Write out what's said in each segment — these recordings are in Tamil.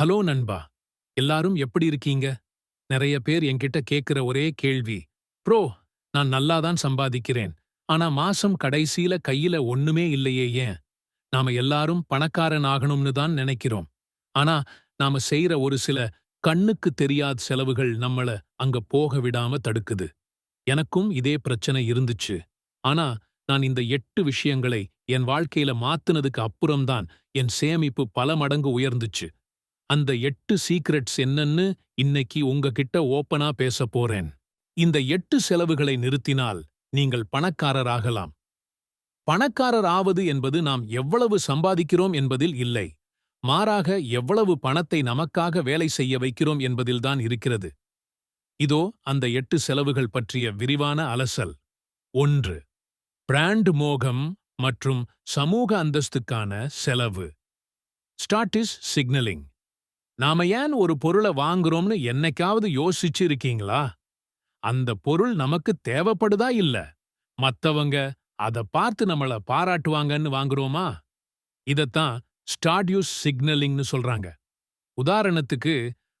ஹலோ நண்பா. எல்லாரும் எப்படி இருக்கீங்க? நிறைய பேர் என்கிட்ட கேக்குற ஒரே கேள்வி. ப்ரோ நான் நல்லாதான் சம்பாதிக்கிறேன். ஆனா மாசம் கடைசியில கையில ஒண்ணுமே இல்லையே ஏன்? நாம எல்லாரும் பணக்காரன் ஆகணும்னு தான் நினைக்கிறோம். ஆனா நாம செய்யற ஒரு சில கண்ணுக்கு தெரியாத செலவுகள் நம்மள அங்க போக விடாம தடுக்குது. எனக்கும் இதே பிரச்சனை இருந்துச்சு. ஆனா நான் இந்த எட்டு விஷயங்களை என் வாழ்க்கையில மாத்துனதுக்கு அப்புறம்தான் என் சேமிப்பு பல மடங்கு உயர்ந்துச்சு. அந்த எட்டு சீக்ரெட்ஸ் என்னன்னு இன்னைக்கு உங்ககிட்ட ஓப்பனா பேச போறேன். இந்த எட்டு செலவுகளை நிறுத்தினால் நீங்கள் பணக்காரராகலாம். பணக்காரர் ஆவது என்பது நாம் எவ்வளவு சம்பாதிக்கிறோம் என்பதில் இல்லை. மாறாக எவ்வளவு பணத்தை நமக்காக வேலை செய்ய வைக்கிறோம் என்பதில்தான் இருக்கிறது. இதோ அந்த எட்டு செலவுகள் பற்றிய விரிவான அலசல். ஒன்று பிராண்ட் மோகம் மற்றும் சமூக அந்தஸ்துக்கான செலவு. ஸ்டார்ட் இஸ் சிக்னலிங் நாம ஏன் ஒரு பொருளை வாங்குறோம்னு என்னைக்காவது யோசிச்சு இருக்கீங்களா அந்த பொருள் நமக்கு தேவைப்படுதா இல்ல? மத்தவங்க அத பார்த்து நம்மள பாராட்டுவாங்கன்னு வாங்குறோமா? இதத்தான் ஸ்டாட்யூஸ் சிக்னலிங்னு சொல்றாங்க. உதாரணத்துக்கு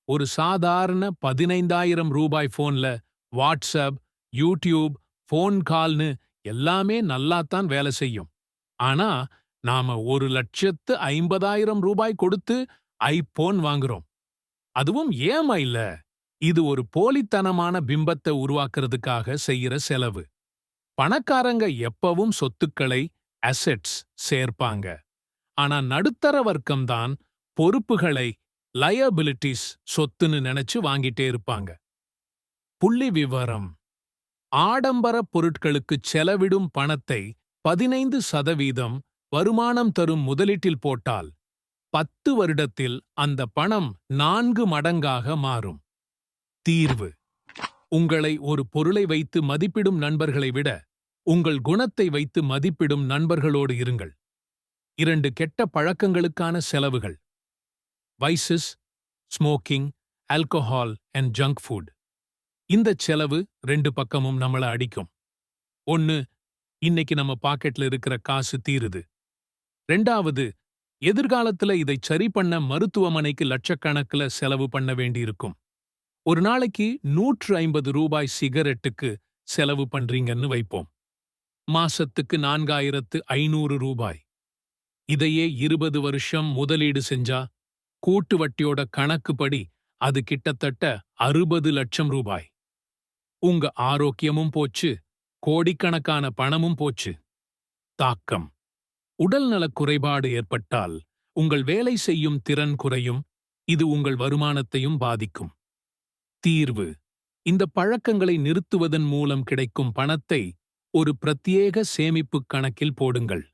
ஒரு சாதாரண பதினைந்தாயிரம் ரூபாய் போன்ல வாட்ஸ்அப் யூடியூப் ஃபோன் கால்னு எல்லாமே நல்லாத்தான் வேலை செய்யும். ஆனா நாம ஒரு லட்சத்து ஐம்பதாயிரம் ரூபாய் கொடுத்து ஐபோன் வாங்குறோம். அதுவும் ஏமா இல்ல? இது ஒரு போலித்தனமான பிம்பத்தை உருவாக்குறதுக்காக செய்யற செலவு. பணக்காரங்க எப்பவும் சொத்துக்களை அசெட்ஸ் சேர்ப்பாங்க. ஆனா நடுத்தர வர்க்கம்தான் பொறுப்புகளை லயபிலிட்டிஸ் சொத்துன்னு நினைச்சு வாங்கிட்டே இருப்பாங்க. புள்ளி விவரம். ஆடம்பர பொருட்களுக்கு செலவிடும் பணத்தை பதினைந்து சதவீதம் வருமானம் தரும் முதலீட்டில் போட்டால் பத்து வருடத்தில் அந்த பணம் நான்கு மடங்காக மாறும். தீர்வு. உங்களை ஒரு பொருளை வைத்து மதிப்பிடும் நண்பர்களை விட உங்கள் குணத்தை வைத்து மதிப்பிடும் நண்பர்களோடு இருங்கள். இரண்டு கெட்ட பழக்கங்களுக்கான செலவுகள். Vices smoking alcohol and junk food இந்த செலவு ரெண்டு பக்கமும் நம்மள அடிக்கும். ஒன்னு இன்னைக்கு நம்ம பாக்கெட்ல இருக்கிற காசு தீருது. ரெண்டாவது எதிர்காலத்துல இதை சரி பண்ண மருத்துவமனைக்கு லட்சக்கணக்கில் செலவு பண்ண வேண்டியிருக்கும். ஒரு நாளைக்கு நூற்று ஐம்பது ரூபாய் சிகரெட்டுக்கு செலவு பண்றீங்கன்னு வைப்போம். மாசத்துக்கு நான்காயிரத்து ஐநூறு ரூபாய். இதையே இருபது வருஷம் முதலீடு செஞ்சா கூட்டு வட்டியோட கணக்குப்படி அது கிட்டத்தட்ட அறுபது லட்சம் ரூபாய். உங்க ஆரோக்கியமும் போச்சு கோடிக்கணக்கான பணமும் போச்சு. தாக்கம். உடல்நலக் குறைபாடு ஏற்பட்டால் உங்கள் வேலை செய்யும் திறன் குறையும் இது உங்கள் வருமானத்தையும் பாதிக்கும். தீர்வு. இந்த பழக்கங்களை நிறுத்துவதன் மூலம் கிடைக்கும் பணத்தை ஒரு பிரத்யேக சேமிப்புக் கணக்கில் போடுங்கள்.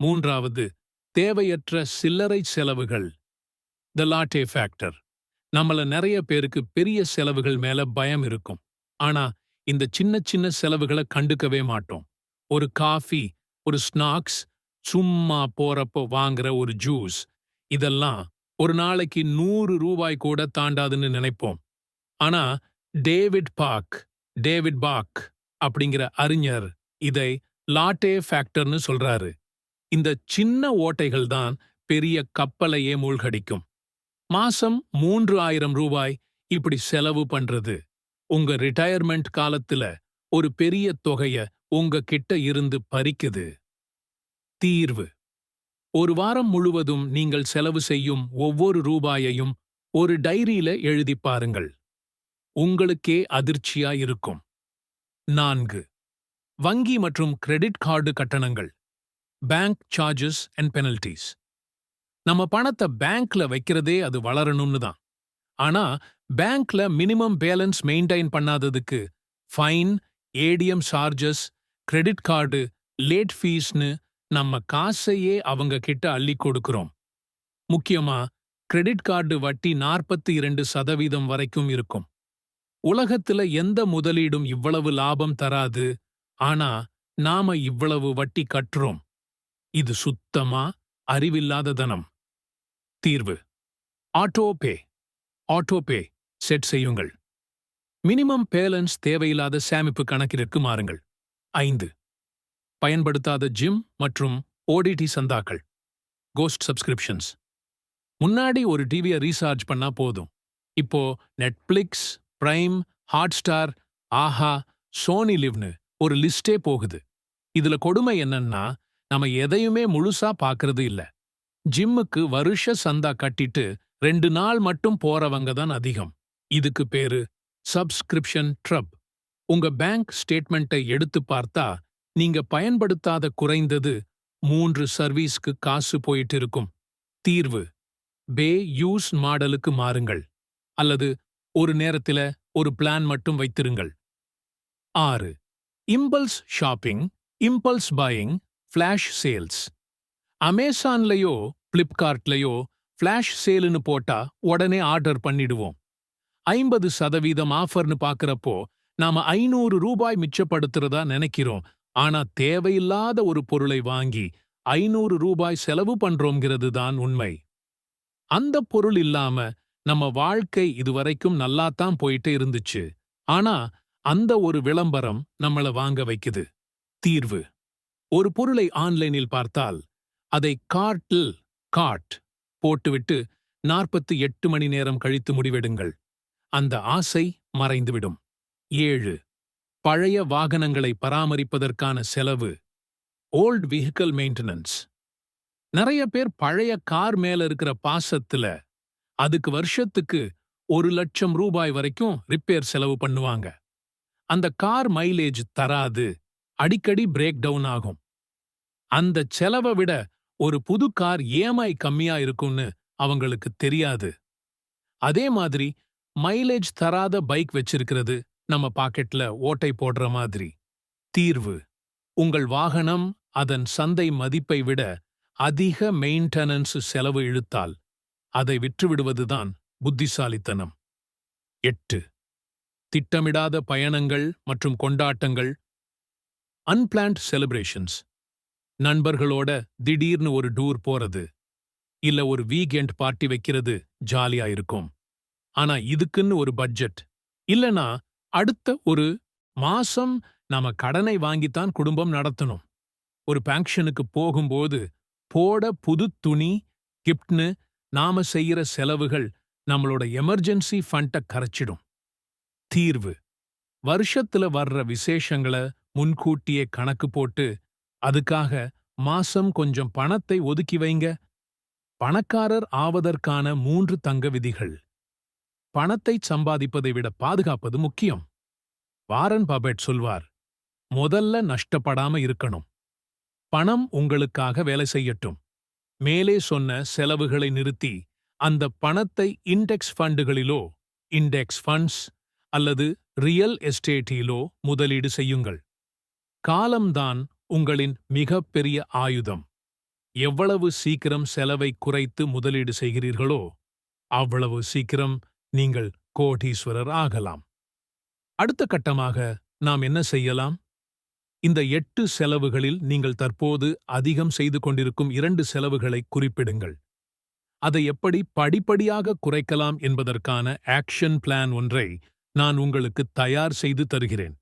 மூன்றாவது தேவையற்ற சில்லறை செலவுகள். த லாட்டே ஃபேக்டர் நம்மள நிறைய பேருக்கு பெரிய செலவுகள் மேல பயம் இருக்கும். ஆனா இந்த சின்ன சின்ன செலவுகளை கண்டுக்கவே மாட்டோம். ஒரு காஃபி ஒரு ஸ்நாக்ஸ் சும்மா போறப்போ வாங்குற ஒரு ஜூஸ் இதெல்லாம் ஒரு நாளைக்கு நூறு ரூபாய் கூட தாண்டாதுன்னு நினைப்போம். ஆனா டேவிட் பாக் டேவிட் பாக் அப்படிங்கிற அறிஞர் இதை லாட்டே ஃபேக்டர்னு சொல்றாரு. இந்த சின்ன ஓட்டைகள் தான் பெரிய கப்பலையே மூழ்கடிக்கும். மாசம் மூன்று ஆயிரம் ரூபாய் இப்படி செலவு பண்றது. உங்க ரிட்டையர்மெண்ட் காலத்துல ஒரு பெரிய தொகைய உங்க கிட்ட இருந்து பறிக்குது. தீர்வு. ஒரு வாரம் முழுவதும் நீங்கள் செலவு செய்யும் ஒவ்வொரு ரூபாயையும் ஒரு டைரியில எழுதி பாருங்கள். உங்களுக்கே அதிர்ச்சியா இருக்கும் நான்கு. வங்கி மற்றும் கிரெடிட் கார்டு கட்டணங்கள். Bank charges and penalties. நம்ம பணத்தை பேங்க்ல வைக்கிறதே அது வளரணும்னு தான். ஆனா பேங்க்ல minimum balance maintain பண்ணாததுக்கு fine ATM charges credit card late ஃபீஸ்னு நம்ம காசையே அவங்க கிட்ட அள்ளி கொடுக்கிறோம். முக்கியமா கிரெடிட் கார்டு வட்டி நாற்பத்தி இரண்டு சதவீதம் வரைக்கும் இருக்கும். உலகத்துல எந்த முதலீடும் இவ்வளவு லாபம் தராது ஆனா நாம இவ்வளவு வட்டி கட்டுறோம். இது சுத்தமா அறிவில்லாத தனம். தீர்வு. ஆட்டோபே ஆட்டோபே செட் செய்யுங்கள். மினிமம் பேலன்ஸ் தேவையில்லாத சேமிப்பு கணக்கிற்கு மாறுங்கள். ஐந்து. பயன்படுத்தாத ஜிம் மற்றும் ஓடிடி சந்தாக்கள். கோஸ்ட் சப்ஸ்கிரிப்ஷன்ஸ் முன்னாடி ஒரு டிவியை ரீசார்ஜ் பண்ணா போதும். இப்போ Netflix Prime Hotstar Aha Sony லிவ்னு ஒரு லிஸ்டே போகுது. இதுல கொடுமை என்னன்னா நம்ம எதையுமே முழுசா பார்க்கறது இல்ல. ஜிம்முக்கு வருஷ சந்தா கட்டிட்டு ரெண்டு நாள் மட்டும் போறவங்க தான் அதிகம். இதுக்கு பேரு சப்ஸ்கிரிப்ஷன் ட்ரப் உங்க பேங்க் ஸ்டேட்மெண்ட்டை எடுத்து பார்த்தா நீங்க பயன்படுத்தாத குறைந்தது மூன்று சர்வீஸ்க்கு காசு போயிட்டு இருக்கும் தீர்வு. பே யூஸ் மாடலுக்கு மாறுங்கள். அல்லது ஒரு நேரத்தில ஒரு பிளான் மட்டும் வைத்திருங்கள். ஆறு. Impulse shopping impulse buying flash sales. அமேசான்லயோ பிளிப்கார்ட்லயோ ஃபிளாஷ் சேலுன்னு போட்டா உடனே ஆர்டர் பண்ணிடுவோம். ஐம்பது சதவீதம் ஆஃபர்னு பாக்குறப்போ நாம ஐநூறு ரூபாய் மிச்சப்படுத்துறதா நினைக்கிறோம். ஆனா தேவையில்லாத ஒரு பொருளை வாங்கி ஐநூறு ரூபாய் செலவு பண்றோங்கிறது தான் உண்மை. அந்த பொருள் இல்லாம நம்ம வாழ்க்கை இதுவரைக்கும் நல்லாத்தான் போயிட்டு இருந்துச்சு. ஆனா அந்த ஒரு விளம்பரம் நம்மள வாங்க வைக்குது. தீர்வு. ஒரு பொருளை ஆன்லைனில் பார்த்தால் அதை கார்ட்டில் காட் போட்டுவிட்டு நாற்பத்தி எட்டு மணி நேரம் கழித்து முடிவெடுங்கள். அந்த ஆசை மறைந்துவிடும். ஏழு. பழைய வாகனங்களை பராமரிப்பதற்கான செலவு ஓல்ட் வெஹிக்கிள் மெயின்டெனன்ஸ் நிறைய பேர் பழைய கார் மேல இருக்கிற பாசத்துல அதுக்கு வருஷத்துக்கு ஒரு லட்சம் ரூபாய் வரைக்கும் ரிப்பேர் செலவு பண்ணுவாங்க. அந்த கார் மைலேஜ் தராது அடிக்கடி பிரேக் டவுன் ஆகும். அந்த செலவை விட ஒரு புது கார் ஏமாய் கம்மியா இருக்கும்னு அவங்களுக்கு தெரியாது. அதே மாதிரி மைலேஜ் தராத பைக் வச்சிருக்கிறது நம்ம பாக்கெட்ல ஓட்டை போடுற மாதிரி. தீர்வு. உங்கள் வாகனம் அதன் சந்தை மதிப்பை விட அதிக மெயின்டெனன்ஸ் செலவு இழுத்தால் அதை விற்றுவிடுவதுதான் புத்திசாலித்தனம். எட்டு. திட்டமிடாத பயணங்கள் மற்றும் கொண்டாட்டங்கள். Unplanned celebrations. நண்பர்களோட திடீர்னு ஒரு டூர் போறது. இல்ல ஒரு வீக்கெண்ட் பார்ட்டி வைக்கிறது ஜாலியா இருக்கும். ஆனா இதுக்குன்னு ஒரு பட்ஜெட். இல்லனா அடுத்த ஒரு மாசம் நாம கடனை வாங்கித்தான் குடும்பம் நடத்தணும். ஒரு பேங்ஷனுக்கு போகும்போது போட புது துணி கிப்ட்னு நாம செய்யற செலவுகள் நம்மளோட எமர்ஜென்சி ஃபண்ட கரைச்சிடும். தீர்வு. வருஷத்துல வர்ற விசேஷங்கள முன்கூட்டியே கணக்கு போட்டு அதுக்காக மாசம் கொஞ்சம் பணத்தை ஒதுக்கி வைங்க. பணக்காரர் ஆவதற்கான மூன்று தங்க விதிகள். பணத்தை சம்பாதிப்பதை விட பாதுகாப்பது முக்கியம். வாரன் பபெட் சொல்வார் முதல்ல நஷ்டப்படாம இருக்கணும். பணம் உங்களுக்காக வேலை செய்யட்டும். மேலே சொன்ன செலவுகளை நிறுத்தி அந்த பணத்தை இண்டெக்ஸ் ஃபண்டுகளிலோ இண்டெக்ஸ் ஃபண்ட்ஸ் அல்லது ரியல் எஸ்டேட்டிலோ முதலீடு செய்யுங்கள். காலம்தான் உங்களின் மிகப்பெரிய ஆயுதம். எவ்வளவு சீக்கிரம் செலவை குறைத்து முதலீடு செய்கிறீர்களோ அவ்வளவு சீக்கிரம் நீங்கள் கோடீஸ்வரர் ஆகலாம். அடுத்த கட்டமாக நாம் என்ன செய்யலாம்? இந்த எட்டு செலவுகளில் நீங்கள் தற்போது அதிகம் செய்து கொண்டிருக்கும் இரண்டு செலவுகளை குறிப்பிடுங்கள். அதை எப்படி படிப்படியாக குறைக்கலாம் என்பதற்கான ஆக்ஷன் பிளான் ஒன்றை நான் உங்களுக்கு தயார் செய்து தருகிறேன்.